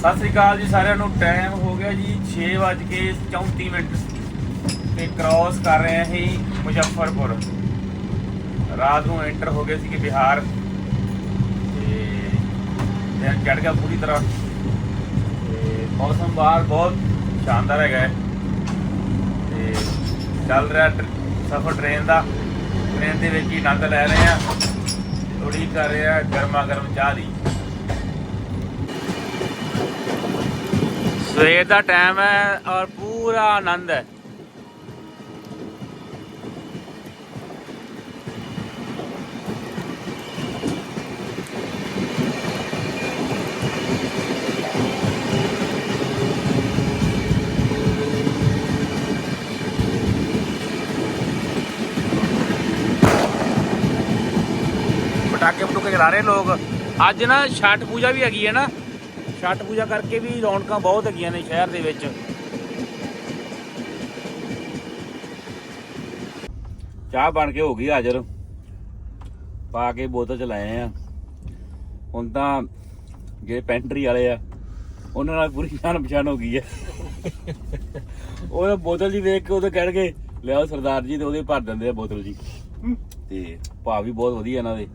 ਸਤਿ ਸ੍ਰੀ ਅਕਾਲ ਜੀ ਸਾਰਿਆਂ ਨੂੰ ਟਾਈਮ ਹੋ ਗਿਆ ਜੀ 6:34 ਮਿੰਟ ਤੇ ਕ੍ਰਾਸ ਕਰ ਰਹੇ ਹਾਂ ਅਸੀਂ ਮੁਜ਼ੱਫਰਪੁਰ। ਰਾਤ ਨੂੰ ਐਂਟਰ ਹੋ ਗਏ ਸੀ ਕਿ ਬਿਹਾਰ। ਤੇ ਦਿਨ ਚੜ ਗਿਆ ਪੂਰੀ ਤਰ੍ਹਾਂ। ਤੇ ਮੌਸਮ ਬਾਹਰ ਬਹੁਤ ਸ਼ਾਨਦਾਰ ਹੈਗਾ ਹੈ। ਤੇ ਚੱਲ ਰਿਹਾ ਸਫਰ ਟ੍ਰੇਨ ਦਾ। ਟ੍ਰੇਨ ਦੇ ਵਿੱਚ ਹੀ ਆਨੰਦ ਲੈ ਰਹੇ ਆ ਥੋੜੀ ਕਰ ਰਿਹਾ ਗਰਮਾ ਗਰਮ ਚਾਹ ਦੀ। ਸਵੇਰ ਦਾ ਟਾਈਮ ਹੈ ਔਰ ਪੂਰਾ ਆਨੰਦ ਹੈ ਪਟਾਕੇ ਪਟੂਕੇ ਚਲਾ ਰਹੇ ਲੋਕ ਅੱਜ ਨਾ ਛਠ ਪੂਜਾ ਵੀ ਹੈਗੀ ਹੈ ਨਾ ਛਠ ਪੂਜਾ ਕਰਕੇ ਵੀ ਰੌਣਕਾਂ ਬਹੁਤ ਹੈਗੀਆਂ ਨੇ ਸ਼ਹਿਰ ਦੇ ਵਿੱਚ। ਚਾਹ ਬਣ ਕੇ ਹੋ ਗਈ ਹਾਜ਼ਰ। ਪਾ ਕੇ ਬੋਤਲ ਚ ਲਾਏ ਆ। ਹੁਣ ਤਾਂ ਜਿਹੜੇ ਪੈਂਟਰੀ ਵਾਲੇ ਆ, ਉਹਨਾਂ ਨਾਲ ਪੂਰੀ ਜਾਣ ਪਛਾਣ ਹੋ ਗਈ ਆ। ਉਹ ਬੋਤਲ ਜੀ ਵੇਖ ਕੇ ਉਹਦੇ ਕਹਿਣਗੇ, ਲਿਆਓ ਸਰਦਾਰ ਜੀ, ਤੇ ਉਹਦੇ ਭਰ ਦਿੰਦੇ ਆ ਬੋਤਲ ਜੀ। ਤੇ ਭਾਅ ਵੀ ਬਹੁਤ ਵਧੀਆ ਇਹਨਾਂ ਦੇ।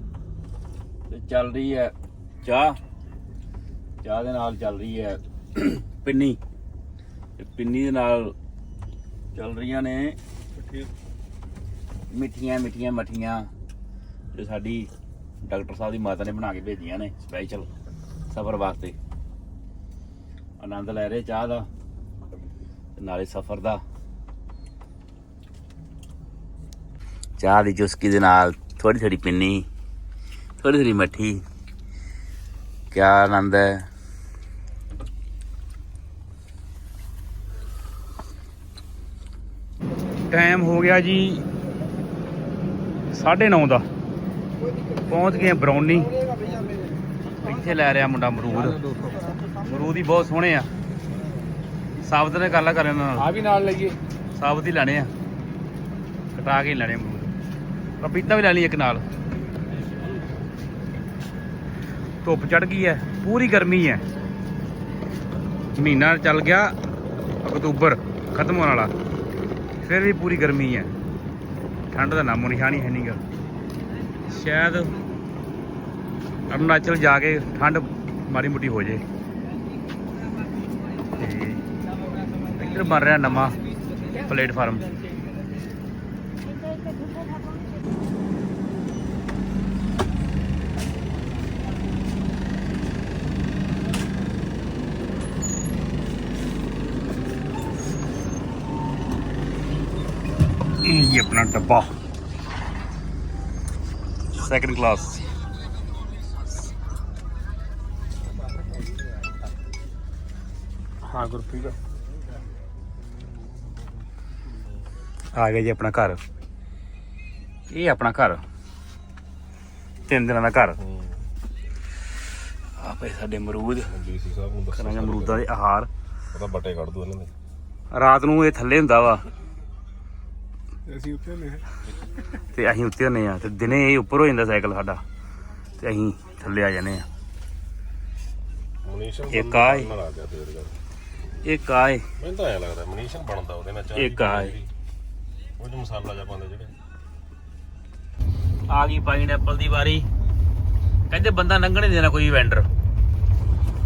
ਤੇ ਚੱਲ ਰਹੀ ਹੈ ਚਾਹ। ਚਾਹ ਦੇ ਨਾਲ ਚੱਲ ਰਹੀ ਹੈ ਪਿੰਨੀ। ਤੇ ਪਿੰਨੀ ਦੇ ਨਾਲ ਚੱਲ ਰਹੀਆਂ ਨੇ ਮਿੱਠੀਆਂ। ਮਿੱਠੀਆਂ, ਮੱਠੀਆਂ ਜੋ ਸਾਡੀ ਡਾਕਟਰ ਸਾਹਿਬ ਦੀ ਮਾਤਾ ਨੇ ਬਣਾ ਕੇ ਭੇਜੀਆਂ ਨੇ ਸਪੈਸ਼ਲ ਸਫ਼ਰ ਵਾਸਤੇ। ਆਨੰਦ ਲੈ ਰਹੇ ਚਾਹ ਦਾ ਨਾਲੇ ਸਫ਼ਰ ਦਾ। ਚਾਹ ਦੀ ਚੁਸਕੀ ਦੇ ਨਾਲ ਥੋੜੀ ਥੋੜੀ ਪਿੰਨੀ ਥੋੜੀ ਥੋੜੀ ਮੱਠੀ। ਕਿਆ ਆਨੰਦ ਹੈ। ਟਾਈਮ ਹੋ ਗਿਆ ਜੀ 9:30 ਦਾ। ਪਹੁੰਚ ਗਏ ਬਰੌਨੀ। ਇੱਥੇ ਲੈ ਰਿਹਾ ਮੁੰਡਾ ਅਮਰੂਦ ਅਮਰੂਦ ਹੀ ਬਹੁਤ ਸੋਹਣੇ ਆ। ਸਾਬਤ ਨੇ ਗੱਲਾਂ ਕਰ ਇਹਨਾਂ ਨਾਲ। ਆ ਵੀ ਨਾਲ ਲਈਏ। ਸਾਬਤ ਹੀ ਲੈਣੇ ਆ। ਕਟਾ ਕੇ ਲੈਣੇ ਅਮਰੂਦ ਪਪੀਤਾ ਵੀ ਲੈ ਲਈ ਇੱਕ ਨਾਲ। ਧੁੱਪ ਚੜ ਗਈ ਹੈ। ਪੂਰੀ ਗਰਮੀ ਹੈ। ਮਹੀਨਾ ਚੱਲ ਗਿਆ। ਅਕਤੂਬਰ ਖਤਮ ਹੋਣ ਵਾਲਾ। ਫਿਰ ਵੀ ਪੂਰੀ ਗਰਮੀ ਹੈ। ਠੰਡ ਦਾ ਨਾਮੋ ਨਿਸ਼ਾਨ ਹੀ ਹੈ ਨਹੀਂਗਾ ਸ਼ਾਇਦ ਅਰੁਣਾਚਲ ਜਾ ਕੇ ਠੰਡ ਮਾੜੀ ਮੁੱਟੀ ਹੋ ਜੇ। ਇੱਧਰ ਬਣ ਰਿਹਾ ਨਵਾਂ ਪਲੇਟਫਾਰਮ। ਇਹ ਆਪਣਾ ਡੱਬਾ। ਸੈਕੰਡ ਕਲਾਸ ਹਾਂ ਗੁਰਪ੍ਰੀਤ। ਆ ਗਿਆ ਜੀ ਆਪਣਾ ਘਰ। ਇਹ ਆਪਣਾ ਘਰ। ਤਿੰਨ ਦਿਨਾਂ ਦਾ ਘਰ। ਆ ਪਏ ਸਾਡੇ ਅਮਰੂਦ। ਡੀਸੀ ਸਾਹਿਬ ਨੂੰ ਕਰਾਂਗੇ ਅਮਰੂਦਾਂ ਦੇ ਆਹਾਰ। ਬੱਟੇ ਕੱਢ ਦੋ ਇਹਨਾਂ ਦੇ। ਰਾਤ ਨੂੰ ਇਹ ਥੱਲੇ ਹੁੰਦਾ ਵਾ। ਅਸੀਂ ਉੱਤੇ ਨੇ ਤੇ ਅਸੀਂ ਉੱਤੇ ਹੁੰਨੇ ਆ ਤੇ ਦਿਨੇ ਇਹ ਉੱਪਰ ਹੋ ਜਾਂਦਾ ਸਾਈਕਲ ਸਾਡਾ ਤੇ ਅਸੀਂ ਥੱਲੇ ਆ ਜਾਂਦੇ ਆ ਮਨੀਸ਼ਨ ਇੱਕ ਆ ਏ। ਨਾਲ ਆ ਗਿਆ ਤੇਰੇ ਗੱਲ ਇਹ ਕਾਏ ਮੈਨੂੰ ਤਾਂ ਐ ਲੱਗਦਾ ਮਨੀਸ਼ਨ ਬਣਦਾ ਉਹਦੇ ਨਾਲ ਚਾਹ ਇੱਕ ਆ ਏ। ਉਹ ਚ ਮਸਾਲਾ ਜਿਹਾ ਪਾਉਂਦੇ ਜਿਹੜੇ। ਆ ਗਈ ਪਾਈਨਐਪਲ ਦੀ ਵਾਰੀ। ਕਹਿੰਦੇ ਬੰਦਾ ਲੰਘਣ ਨਹੀਂ ਦੇਣਾ ਕੋਈ ਵੈਂਡਰ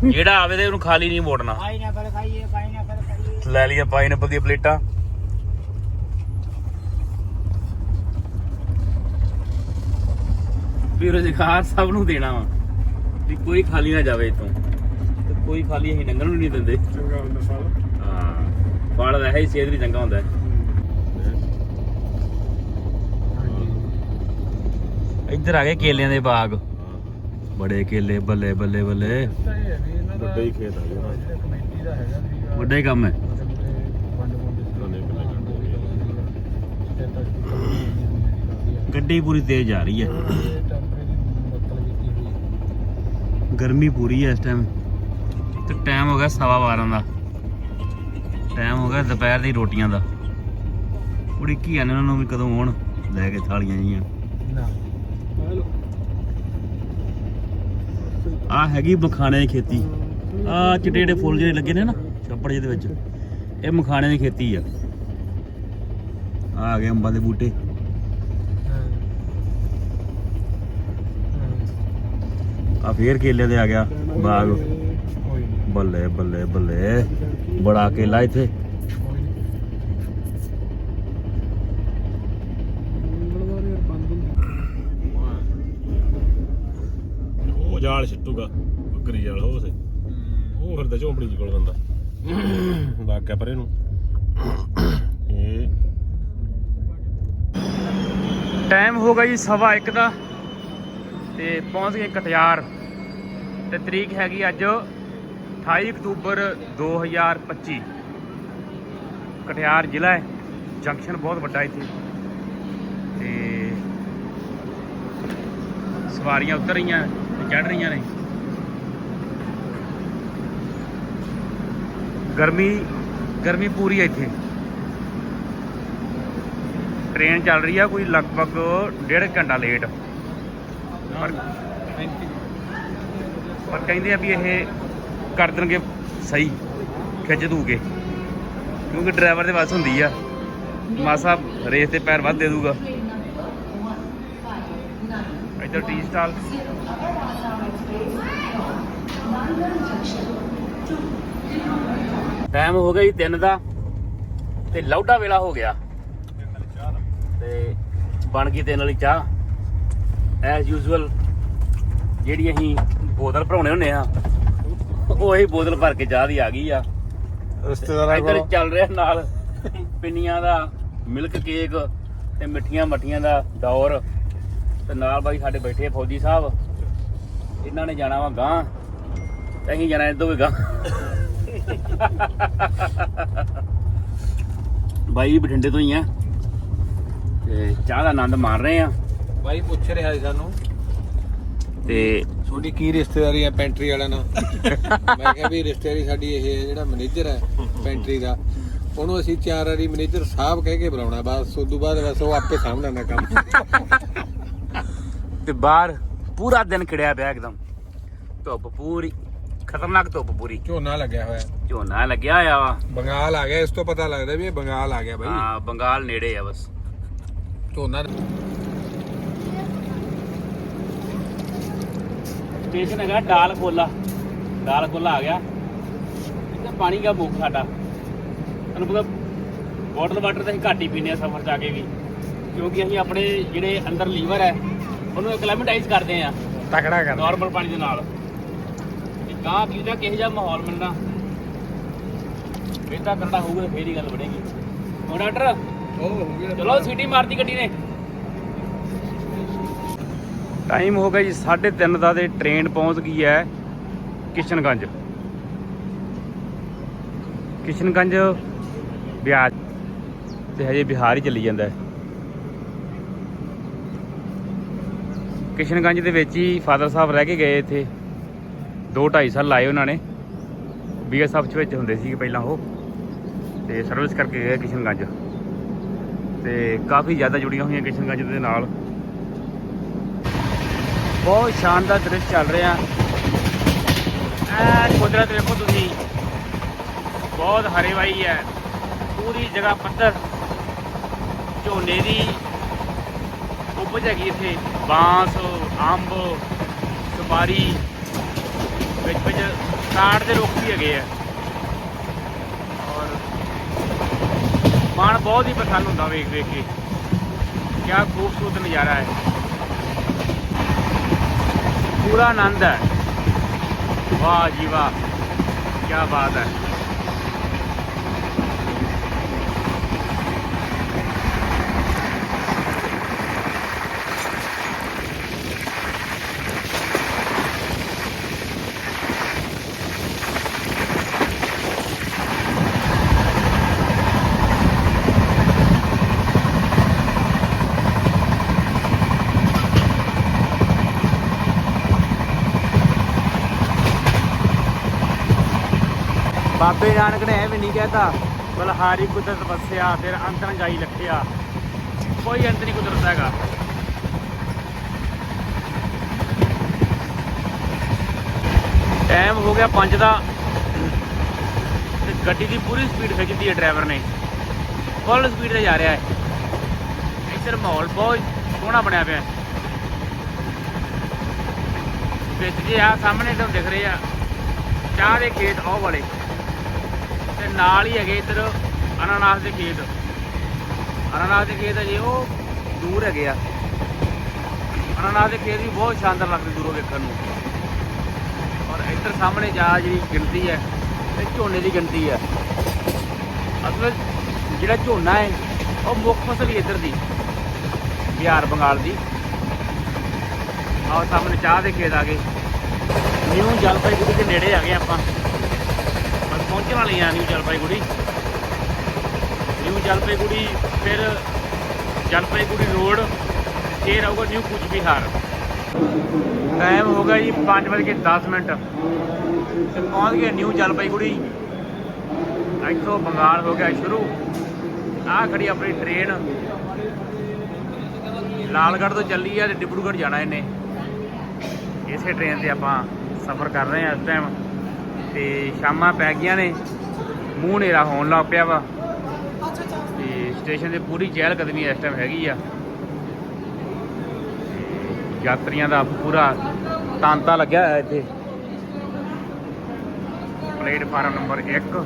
ਜਿਹੜਾ ਆਵੇ ਤੇ ਉਹਨੂੰ ਖਾਲੀ ਨਹੀਂ ਮੋੜਨਾ। ਪਾਈਨਐਪਲ ਖਾਈਏ ਪਾਈਨਐਪਲ ਖਾਈਏ। ਲੈ ਪਾਈਨਐਪਲ ਪਲੇਟਾਂ। ਬੇਰੁਜ਼ਗਾਰ ਸਭ ਨੂੰ ਦੇਣਾ ਵਾ ਵੀ ਕੋਈ ਖਾਲੀ ਨਾ ਜਾਵੇ ਇਤੋਂ ਤੇ ਕੋਈ ਖਾਲੀ ਅਸੀਂ ਲੰਘਣ ਨੂੰ ਨਹੀਂ ਦਿੰਦੇ। ਚੰਗਾ ਹੁੰਦਾ ਸਾਲ। ਹਾਂ ਫਲ ਵੈਸੇ ਹੀ ਸਿਹਤ ਲਈ ਚੰਗਾ ਹੁੰਦਾ। ਇੱਧਰ ਆ ਗਏ ਕੇਲਿਆਂ ਦੇ ਬਾਗ। ਬੜੇ ਕੇਲੇ ਬੱਲੇ ਬੱਲੇ ਬੱਲੇ। ਵੱਡਾ ਹੀ ਖੇਤ ਆ ਗਿਆ ਕਮੇਟੀ ਦਾ ਹੈਗਾ ਸੀਗਾ ਵੱਡਾ ਹੀ ਕੰਮ ਹੈ। ਗੱਡੀ ਪੂਰੀ ਤੇਜ਼ ਜਾ ਰਹੀ ਹੈ। ਗਰਮੀ ਪੂਰੀ ਹੈ ਇਸ ਟਾਈਮ ਤੇ ਟਾਈਮ ਹੋ ਗਿਆ ਸਵਾ 12 ਦਾ। ਟਾਈਮ ਹੋ ਗਿਆ ਦੁਪਹਿਰ ਦੀ ਰੋਟੀਆਂ ਦਾ। ਉਡੀਕੀ ਜਾਂਦੇ ਉਹਨਾਂ ਨੂੰ ਵੀ ਕਦੋਂ ਆਉਣ? ਲੈ ਕੇ ਥਾਲੀਆਂ ਜੀਆਂ। ਆ ਹੈਗੀ ਬਖਾਣੇ ਦੀ ਖੇਤੀ। ਆ ਚਿੱਟੇ ਜਿਹੜੇ ਫੁੱਲ ਜਿਹੜੇ ਲੱਗੇ ਨੇ ਨਾ ਛੱਪੜ ਜਿਹੇ ਦੇ ਵਿੱਚ। ਇਹ ਮਖਾਣੇ ਦੀ ਖੇਤੀ ਆ। ਆ ਗਏ ਅੰਬਾਂ ਦੇ ਬੂਟੇ। ਆ ਫੇਰ ਕੇਲੇ ਦੇ ਆ ਗਿਆ ਬਾਗ। ਬੱਲੇ ਬੱਲੇ ਬੱਲੇ। ਬੜਾ ਕੇਲਾ ਇੱਥੇ। ਉਹ ਜਾਲ ਛਿੱਟੂਗਾ ਬੱਕਰੀ ਜਾਲ ਉਹ ਸੇ ਉਹ ਫਿਰਦਾ ਝੋਂਪੜੀ ਜੀ ਕੋਲ ਬੰਦਾ ਲੱਗ ਗਿਆ ਪਰੇ ਨੂੰ। ਇਹ। ਟਾਈਮ ਹੋ ਗਿਆ ਜੀ ਸਵਾ 1 ਦਾ। ਤੇ ਪਹੁੰਚ ਗਏ ਕਟਿਆਰ। ਤੇ ਤਰੀਕ ਹੈਗੀ ਅੱਜ 28 ਅਕਤੂਬਰ 2025 ਕਟਿਆਰ ਜ਼ਿਲ੍ਹਾ ਹੈ। ਜੰਕਸ਼ਨ ਬਹੁਤ ਵੱਡਾ ਇੱਥੇ। ਤੇ ਸਵਾਰੀਆਂ ਉਤਰ ਰਹੀਆਂ ਤੇ ਚੜ ਰਹੀਆਂ ਨੇ। ਗਰਮੀ ਗਰਮੀ ਪੂਰੀ ਹੈ ਇੱਥੇ। ਟ੍ਰੇਨ ਚੱਲ ਰਹੀ ਆ ਕੋਈ ਲਗਭਗ ਡੇਢ ਘੰਟਾ ਲੇਟ। ਪਰ ਪਰ ਕਹਿੰਦੇ ਆ ਵੀ ਇਹ ਕਰ ਦੇਣਗੇ ਸਹੀ, ਖਿੱਚ ਦੂਗੇ। ਕਿਉਂਕਿ ਡਰਾਈਵਰ ਦੇ ਵੱਸ ਹੁੰਦੀ ਆ। ਮਾਸਾ ਰੇਸ ਤੇ ਪੈਰ ਵੱਧ ਦੇ ਦੂਗਾ। ਇੱਧਰ ਟੀ ਸਟਾਲ। ਟਾਈਮ ਹੋ ਗਿਆ ਜੀ 3 ਦਾ ਤੇ ਲੌਡਾ ਵੇਲਾ ਹੋ ਗਿਆ। ਤੇ ਬਣ ਗਈ ਤਿੰਨ ਵਾਲੀ ਚਾਹ। ਐਸ ਯੂਜ਼ੂਅਲ ਜਿਹੜੀ ਅਸੀਂ ਬੋਤਲ ਭਰਾਉਣੇ ਹੁੰਨੇ ਆ। ਉਹ ਹੀ ਬੋਤਲ ਭਰ ਕੇ ਚਾਹ ਦੀ ਆ ਗਈ ਆ। ਇੱਧਰ ਚੱਲ ਰਿਹਾ ਨਾਲ ਪਿੰਨੀਆਂ ਦਾ ਮਿਲਕ ਕੇਕ ਤੇ ਮਿੱਠੀਆਂ ਮੱਠੀਆਂ ਦਾ ਦੌਰ ਤੇ ਨਾਲ ਬਾਈ ਸਾਡੇ ਬੈਠੇ ਆ ਫੌਜੀ ਸਾਹਿਬ। ਇਹਨਾਂ ਨੇ ਜਾਣਾ ਵਾ ਗਾਂ ਤੇ ਅਸੀਂ ਜਾਣਾ ਇਦੋਂ ਵੀ ਗਾਂ ਬਾਈ ਬਠਿੰਡੇ ਤੋਂ ਹੀ ਆ। ਤੇ ਚਾਹ ਦਾ ਆਨੰਦ ਮਾਣ ਰਹੇ ਆ। ਬਾਈ ਪੁੱਛ ਰਿਹਾ ਸੀ ਸਾਨੂੰ। ਤੇ ਤੁਹਾਡੀ ਕੀ ਰਿਸ਼ਤੇਦਾਰੀ ਹੈ ਪੈਂਟਰੀ ਵਾਲਿਆਂ ਨਾਲ? ਮੈਂ ਕਿਹਾ ਵੀ ਰਿਸ਼ਤੇਦਾਰੀ ਸਾਡੀ ਇਹ ਹੈ ਜਿਹੜਾ ਮੈਨੇਜਰ ਹੈ ਪੈਂਟਰੀ ਦਾ ਉਹਨੂੰ ਅਸੀਂ ਚਾਰ ਵਾਰੀ ਮੈਨੇਜਰ ਸਾਹਿਬ ਕਹਿ ਕੇ ਬੁਲਾਉਣਾ ਬਸ ਉਸ ਤੋਂ ਬਾਅਦ ਬਸ ਉਹ ਆਪੇ ਸਾਂਭ ਲੈਂਦਾ ਕੰਮ। ਤੇ ਬਾਹਰ ਪੂਰਾ ਦਿਨ ਖੜਿਆ ਪਿਆ ਇੱਕਦਮ। ਧੁੱਪ ਪੂਰੀ ਖਤਰਨਾਕ ਧੁੱਪ ਪੂਰੀ। ਝੋਨਾ ਲੱਗਿਆ ਹੋਇਆ। ਝੋਨਾ ਲੱਗਿਆ ਹੋਇਆ ਵਾ। ਬੰਗਾਲ ਆ ਗਿਆ ਇਸ ਤੋਂ ਪਤਾ ਲੱਗਦਾ ਵੀ ਇਹ ਬੰਗਾਲ ਆ ਗਿਆ ਬਾਈ। ਹਾਂ ਬੰਗਾਲ ਨੇੜੇ ਆ ਬਸ। ਝੋਨਾ ਸਟੇਸ਼ਨ ਹੈਗਾ ਡਾਲ ਕੋਲਾ ਡਾਲ ਕੋਲਾ ਆ ਗਿਆ। ਇੱਥੇ ਪਾਣੀ ਦਾ ਮੁੱਖ ਸਾਡਾ। ਤੁਹਾਨੂੰ ਪਤਾ ਵਾਟਰ ਵਾਟਰ ਤਾਂ ਅਸੀਂ ਘੱਟ ਹੀ ਪੀਨੇ ਆ ਸਫ਼ਰ ਆ ਕੇ ਵੀ। ਕਿਉਂਕਿ ਅਸੀਂ ਆਪਣੇ ਜਿਹੜੇ ਅੰਦਰ ਲੀਵਰ ਹੈ ਉਹਨੂੰ ਐਕਲੈਮੇਟਾਈਜ਼ ਕਰਦੇ ਆ ਤਕੜਾ ਕਰ ਨਾਰਮਲ ਪਾਣੀ ਦੇ ਨਾਲ। ਤੇ ਗਾਂ ਕੀ ਦਾ ਕਿਹੋ ਜਿਹਾ ਮਾਹੌਲ ਮਿਲਣਾ? ਇਹ ਤਾਂ ਕਰਨਾ ਹੋਊਗਾ ਫੇਰ ਹੀ ਗੱਲ ਬਣੇਗੀ ਉਹ ਡਾਕਟਰ ਉਹ ਹੋ ਗਿਆ। ਚਲੋ ਸੀਟੀ ਮਾਰਦੀ ਗੱਡੀ ਨੇ। ਟਾਈਮ ਹੋ ਗਿਆ ਜੀ 3:30 ਦਾ ਤੇ ਟ੍ਰੇਨ ਪਹੁੰਚ ਗਈ ਹੈ ਕਿਸ਼ਨਗੰਜ। ਕਿਸ਼ਨਗੰਜ ਬਿਹਾਰ ਤੇ ਹਜੇ ਬਿਹਾਰ ਹੀ ਚੱਲੀ ਜਾਂਦਾ ਹੈ। ਕਿਸ਼ਨਗੰਜ ਦੇ ਵਿੱਚ ਹੀ ਫਾਦਰ ਸਾਹਿਬ ਰਹਿ ਕੇ ਗਏ ਇੱਥੇ। 2 2.5 ਸਾਲ ਲਾਏ ਉਹਨਾਂ ਨੇ। ਬੀਐਸਐਫ ਚ ਵਿੱਚ ਹੁੰਦੇ ਸੀ ਪਹਿਲਾਂ ਉਹ। ਤੇ ਸਰਵਿਸ ਕਰਕੇ ਗਏ ਕਿਸ਼ਨਗੰਜ। ਤੇ ਕਾਫੀ ਜ਼ਿਆਦਾ ਜੁੜੀਆਂ ਹੋਈਆਂ ਕਿਸ਼ਨਗੰਜ ਦੇ ਨਾਲ। ਬਹੁਤ ਸ਼ਾਨਦਾਰ ਦ੍ਰਿਸ਼ ਚੱਲ ਰਿਹਾ। ਐ ਕੁਦਰਤ ਵੇਖੋ ਤੁਸੀਂ। ਬਹੁਤ ਹਰੇਵਾਈ ਹੈ। ਪੂਰੀ ਜਗ੍ਹਾ ਪੱਧਰ ਝੋਨੇ ਦੀ ਉਪਜ ਹੈਗੀ ਇੱਥੇ। ਬਾਂਸ, ਅੰਬ, ਸੁਪਾਰੀ, ਵਿੱਚ ਵਿੱਚ ਕਾੜ ਦੇ ਰੁੱਖ ਵੀ ਹੈਗੇ ਆ। ਔਰ ਮਨ ਬਹੁਤ ਹੀ ਪ੍ਰਸੰਨ ਹੁੰਦਾ ਵੇਖ ਵੇਖ ਕੇ। ਕਿਆ ਖੂਬਸੂਰਤ ਨਜ਼ਾਰਾ ਹੈ। ਪੂਰਾ ਆਨੰਦ ਹੈ। ਵਾਹ ਜੀ ਵਾਹ ਕੀ ਬਾਤ ਹੈ। ਬਾਬੇ ਨਾਨਕ ਨੇ ਇਹ ਵੀ ਨਹੀਂ ਕਹਿਤਾ ਬਲਹਾਰੀ ਕੁਦਰਤ ਵਸਿਆ, ਫਿਰ ਅੰਤ ਨ ਜਾਈ ਲਖਿਆ। ਕੋਈ ਅੰਤਰੀ ਕੁਦਰਤ ਹੈਗਾ। ਟਾਈਮ ਹੋ ਗਿਆ 5 ਦਾ। ਗੱਡੀ ਦੀ ਪੂਰੀ ਸਪੀਡ ਖਿੱਚਦੀ ਹੈ ਡਰਾਈਵਰ ਨੇ। ਫੁੱਲ ਸਪੀਡ ਤੇ ਜਾ ਰਿਹਾ ਹੈ। ਇੱਧਰ ਮਾਹੌਲ ਬਹੁਤ ਸੋਹਣਾ ਬਣਿਆ ਪਿਆ ਹੈ। ਵਿੱਚ ਜੇ ਆ ਸਾਹਮਣੇ ਤੁਹਾਨੂੰ ਦਿਖ ਰਹੇ ਆ, ਚਾਹ ਦੇ ਖੇਤ ਉਹ ਵਾਲੇ। ਤੇ ਨਾਲ ਹੀ ਹੈਗੇ ਇੱਧਰ ਅਨਾਨਾਸ ਦੇ ਖੇਤ। ਅਨਾਨਾਸ ਦੇ ਖੇਤ ਅਜੇ ਉਹ ਦੂਰ ਹੈਗੇ ਆ। ਅਨਾਨਾਸ ਦੇ ਖੇਤ ਵੀ ਬਹੁਤ ਸ਼ਾਨਦਾਰ ਲੱਗਦੇ ਦੂਰੋਂ ਵੇਖਣ ਨੂੰ। ਔਰ ਇੱਧਰ ਸਾਹਮਣੇ ਜਾ ਜਿਹੜੀ ਗਿਣਤੀ ਹੈ, ਇਹ ਝੋਨੇ ਦੀ ਗਿਣਤੀ ਹੈ। ਅਸਲ ਜਿਹੜਾ ਝੋਨਾ ਹੈ, ਉਹ ਮੁੱਖ ਫਸਲ ਹੀ ਇੱਧਰ ਦੀ, ਬਿਹਾਰ, ਬੰਗਾਲ ਦੀ। ਆਹ ਸਾਹਮਣੇ ਚਾਹ ਦੇ ਖੇਤ ਆ ਗਏ। ਨਿਊ ਜਲਪਾਈਗੁੜੀ ਦੇ ਨੇੜੇ ਆ ਗਏ ਆਪਾਂ। ਪਹੁੰਚਣ ਵਾਲੇ ਆ ਨਿਊ ਜਲਪਾਈਗੁੜੀ। ਨਿਊ ਜਲਪਾਈਗੁੜੀ ਫਿਰ ਜਲਪਾਈਗੁੜੀ ਰੋਡ, ਫਿਰ ਆਊਗਾ ਨਿਊ ਕੁਚ ਬਿਹਾਰ ਟਾਈਮ ਹੋ ਗਿਆ ਜੀ 5:10 ਮਿੰਟ। ਤੇ ਪਹੁੰਚ ਗਏ ਨਿਊ ਜਲਪਾਈਗੁੜੀ। ਇੱਥੋਂ ਬੰਗਾਲ ਹੋ ਗਿਆ ਸ਼ੁਰੂ। ਆਹ ਖੜੀ ਆਪਣੀ ਟ੍ਰੇਨ ਲਾਲਗੜ੍ਹ ਤੋਂ ਚੱਲੀ ਆ ਤੇ ਡਿਬਰੂਗੜ੍ਹ ਜਾਣਾ ਇਹਨੇ। ਇਸੇ ਟ੍ਰੇਨ ਤੇ ਆਪਾਂ ਸਫ਼ਰ ਕਰ ਰਹੇ ਹਾਂ ਇਸ ਟਾਈਮ ਤੇ ਸ਼ਾਮਾਂ ਪੈ ਗਈਆਂ ਨੇ। ਮੂੰਹ ਹਨੇਰਾ ਹੋਣ ਲੱਗ ਪਿਆ ਵਾ। ਤੇ ਸਟੇਸ਼ਨ ਤੇ ਪੂਰੀ ਚਹਿਲ ਕਦਮੀ ਇਸ ਟਾਈਮ ਹੈਗੀ ਆ। ਯਾਤਰੀਆਂ ਦਾ ਪੂਰਾ ਤਾਂਤਾ ਲੱਗਿਆ ਹੋਇਆ ਇੱਥੇ। ਪਲੇਟਫਾਰਮ ਨੰਬਰ 1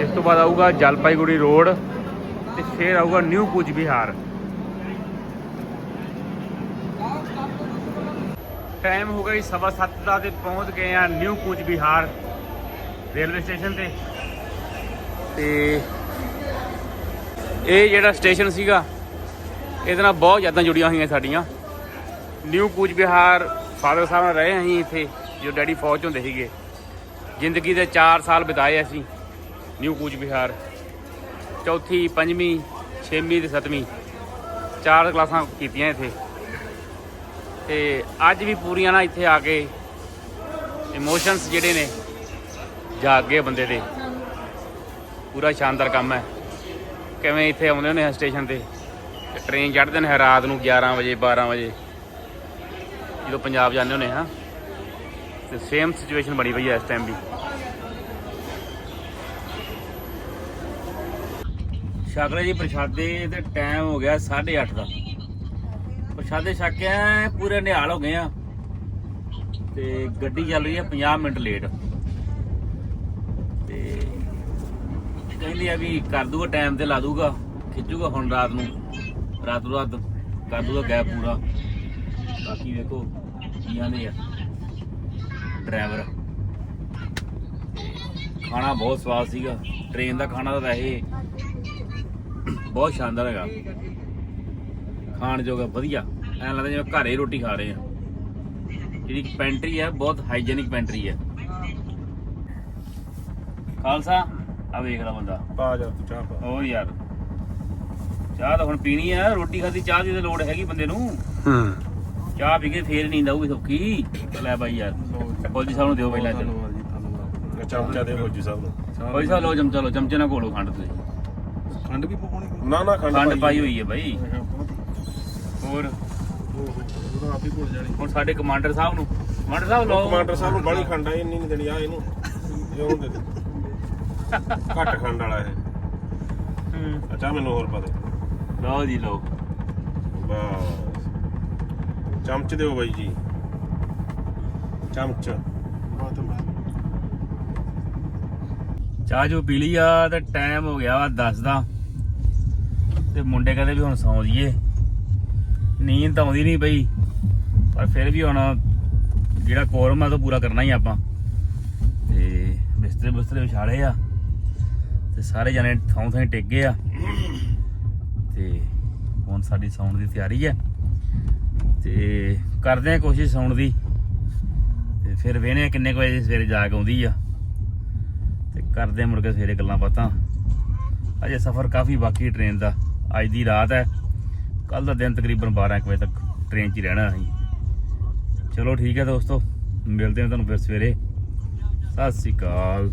ਇਸ ਤੋਂ ਬਾਅਦ ਆਊਗਾ ਜਲਪਾਈਗੁੜੀ ਰੋਡ ਤੇ ਫਿਰ ਆਊਗਾ ਨਿਊ ਕੁਚ ਬਿਹਾਰ। ਟਾਈਮ ਹੋ ਗਿਆ ਜੀ, ਸਵਾ ਸੱਤ ਦਾ ਤੇ ਪਹੁੰਚ ਗਏ ਆ ਨਿਊ ਕੂਚ ਬਿਹਾਰ ਰੇਲਵੇ ਸਟੇਸ਼ਨ ਤੇ। ਤੇ ਇਹ ਜਿਹੜਾ ਸਟੇਸ਼ਨ ਸੀਗਾ, ਇਹਦੇ ਨਾਲ ਬਹੁਤ ਯਾਦਾਂ ਜੁੜੀਆਂ ਹੋਈਆਂ ਸਾਡੀਆਂ। ਨਿਊ ਕੂਚ ਬਿਹਾਰ ਫਾਦਰ ਸਾਹਿਬ ਨਾਲ ਰਹੇ ਅਸੀਂ ਇੱਥੇ, ਜੋ ਡੈਡੀ ਫੌਜ 'ਚ ਹੁੰਦੇ ਸੀਗੇ। ਜ਼ਿੰਦਗੀ ਦੇ 4 ਸਾਲ ਬਿਤਾਏ ਅਸੀਂ ਨਿਊ ਕੂਚ ਬਿਹਾਰ ਚੌਥੀ, ਪੰਜਵੀਂ, ਛੇਵੀਂ ਤੇ ਸੱਤਵੀਂ। ਚਾਰ ਕਲਾਸਾਂ ਕੀਤੀਆਂ ਇੱਥੇ। ਤੇ ਅੱਜ ਵੀ ਪੂਰੀਆਂ ਨਾ ਇੱਥੇ ਆ ਕੇ ਇਮੋਸ਼ਨਸ ਜਿਹੜੇ ਨੇ ਜਾਗ ਗਏ ਬੰਦੇ ਦੇ। ਪੂਰਾ ਸ਼ਾਨਦਾਰ ਕੰਮ ਹੈ। ਕਿਵੇਂ ਇੱਥੇ ਆਉਂਦੇ ਹੁੰਦੇ ਆ ਸਟੇਸ਼ਨ ਤੇ? ਤੇ ਟ੍ਰੇਨ ਚੜ੍ਹਦੇ ਨੇ ਰਾਤ ਨੂੰ 11 ਵਜੇ 12 ਵਜੇ। ਜਦੋਂ ਪੰਜਾਬ ਜਾਂਦੇ ਹੁੰਦੇ ਹਾਂ ਤੇ ਸੇਮ ਸਿਚੁਏਸ਼ਨ ਬਣੀ ਪਈ ਹੈ ਇਸ ਟਾਈਮ ਵੀ। ਛਕਲੇ ਜੀ, ਪ੍ਰਸ਼ਾਦੇ ਤੇ ਟਾਈਮ ਹੋ ਗਿਆ 8:30 ਦਾ। ਪ੍ਰਸ਼ਾਦੇ ਛਕਿਆ ਪੂਰੇ ਨਿਹਾਲ ਹੋ ਗਏ ਆ। ਤੇ ਗੱਡੀ ਚੱਲ ਰਹੀ ਹੈ 50 ਮਿੰਟ ਲੇਟ। ਤੇ ਕਹਿੰਦੇ ਆ ਵੀ ਕਰ ਦੂਗਾ, ਟਾਈਮ ਤੇ ਲਾ ਦੂਗਾ, ਖਿੱਚੂਗਾ ਹੁਣ ਰਾਤ ਨੂੰ। ਰਾਤ ਨੂੰ ਰਾਤ ਕਰ ਦੂਗਾ ਗੈਪ ਪੂਰਾ। ਬਾਕੀ ਵੇਖੋ ਕੀ ਆਂਦੇ ਆ, ਡਰਾਈਵਰ। ਖਾਣਾ ਬਹੁਤ ਸਵਾਦ ਸੀਗਾ। ਟ੍ਰੇਨ ਦਾ ਖਾਣਾ ਤਾਂ ਵੈਸੇ ਬਹੁਤ ਸ਼ਾਨਦਾਰ ਹੈਗਾ। ਖਾਣ ਜੋਗਾ ਵਧੀਆ। ਐਂ ਲੱਗਦਾ ਜਿਵੇਂ ਘਰੇ ਹੀ ਰੋਟੀ ਖਾ ਰਹੇ ਆ। ਜਿਹੜੀ ਪੈਂਟਰੀ ਹੈ ਬਹੁਤ ਹਾਈਜੀਨਿਕ ਪੈਂਟਰੀ ਹੈ ਖਾਲਸਾ ਆ ਵੇਖ ਲੈ ਬੰਦਾ। ਪਾ ਜਾ ਤੂੰ ਚਾਹ ਪਾ। ਹੋਰ ਯਾਰ ਚਾਹ ਤਾਂ ਹੁਣ ਪੀਣੀ ਆ ਰੋਟੀ ਖਾਦੀ ਚਾਹ ਦੀ ਤਾਂ ਲੋੜ ਹੈਗੀ ਬੰਦੇ ਨੂੰ। ਹੂੰ। ਚਾਹ ਪੀ ਕੇ ਫੇਰ ਨੀਂਦ ਆਊਗੀ ਸੌਖੀ। ਲੈ ਬਾਈ ਯਾਰ ਫੌਜੀ ਸਾਹਿਬ ਨੂੰ ਦਿਓ ਪਹਿਲਾਂ ਇਹ ਚਮਚਾ ਦੇ ਫੌਜੀ ਸਾਹਿਬ ਨੂੰ। ਫੌਜੀ ਸਾਹਿਬ ਲਓ ਚਮਚਾ ਲਓ ਚਮਚੇ ਨਾਲ ਘੋਲੋ ਖੰਡ ਤੁਸੀਂ। ਖੰਡ ਵੀ ਪਾਉਣੀ ਨਾ ਨਾ ਖੰਡ ਖੰਡ ਪਾਈ ਹੋਈ। ਹੈ ਬਾਈ। ਹੋਰ? ਉਹਦਾ ਆਪ ਹੀ ਭੁੱਲ ਜਾਣੀ। ਹੁਣ ਸਾਡੇ ਕਮਾਂਡਰ ਸਾਹਿਬ ਨੂੰ ਕਮਾਂਡਰ ਸਾਹਿਬ ਲਓ। ਕਮਾਂਡਰ ਸਾਹਿਬ ਨੂੰ ਬਾਲੀ ਖੰਡ ਆ ਇੰਨੀ ਨਹੀਂ ਦੇਣੀ ਆ ਇਹਨੂੰ। ਦੇ ਦੇ। ਘੱਟ ਖੰਡ ਵਾਲਾ ਇਹ। ਹੂੰ। ਅੱਛਾ ਮੈਨੂੰ ਹੋਰ ਪਾ ਦੇ। ਲਓ ਜੀ ਲਓ। ਬਸ। ਚਮਚ ਦਿਓ ਬਾਈ ਜੀ। ਚਮਚ। ਚਾਹ ਜੋ ਪੀ ਲਈ ਆ ਤੇ ਟਾਈਮ ਹੋ ਗਿਆ ਵਾ 10 ਦਾ। ਤੇ ਮੁੰਡੇ ਕਹਿੰਦੇ ਵੀ ਹੁਣ ਸੌਂ ਜਾਈਏ। ਨੀਂਦ ਤਾਂ ਆਉਂਦੀ ਨਹੀਂ ਪਈ ਪਰ ਫਿਰ ਵੀ ਹੁਣ ਜਿਹੜਾ ਕੋਰਮ ਆ ਉਹ ਤਾਂ ਪੂਰਾ ਕਰਨਾ ਹੀ ਆਪਾਂ। ਤੇ ਬਿਸਤਰੇ ਬਿਸਤਰੇ ਵਿਛਾੜੇ ਆ ਤੇ ਸਾਰੇ ਜਣੇ ਥਾਂ ਥਾਂ ਟਿਕ ਗਏ ਆ। ਤੇ ਹੁਣ ਸਾਡੀ ਸੌਣ ਦੀ ਤਿਆਰੀ ਹੈ ਤੇ ਕਰਦੇ ਆ ਕੋਸ਼ਿਸ਼ ਸੌਣ ਦੀ। ਤੇ ਫਿਰ ਵੇਨੇ ਕਿੰਨੇ ਕੁ ਵਜੇ ਸਵੇਰੇ ਜਾਗ ਆਉਂਦੀ ਆ। ਤੇ ਕਰਦੇ ਮੁੜ ਕੇ ਸਵੇਰੇ ਗੱਲਾਂ ਬਾਤਾਂ। ਅਜੇ ਸਫ਼ਰ ਕਾਫੀ ਬਾਕੀ ਟ੍ਰੇਨ ਦਾ। ਅੱਜ ਦੀ ਰਾਤ ਹੈ ਕੱਲ ਦਾ ਦਿਨ ਤਕਰੀਬਨ 12 ਕੁ ਵਜੇ ਤੱਕ ਟ੍ਰੇਨ 'ਚ ਹੀ ਰਹਿਣਾ ਅਸੀਂ। ਚਲੋ ਠੀਕ ਹੈ ਦੋਸਤੋ ਮਿਲਦੇ ਹਾਂ ਤੁਹਾਨੂੰ ਫਿਰ ਸਵੇਰੇ। ਸਤਿ ਸ੍ਰੀ ਅਕਾਲ।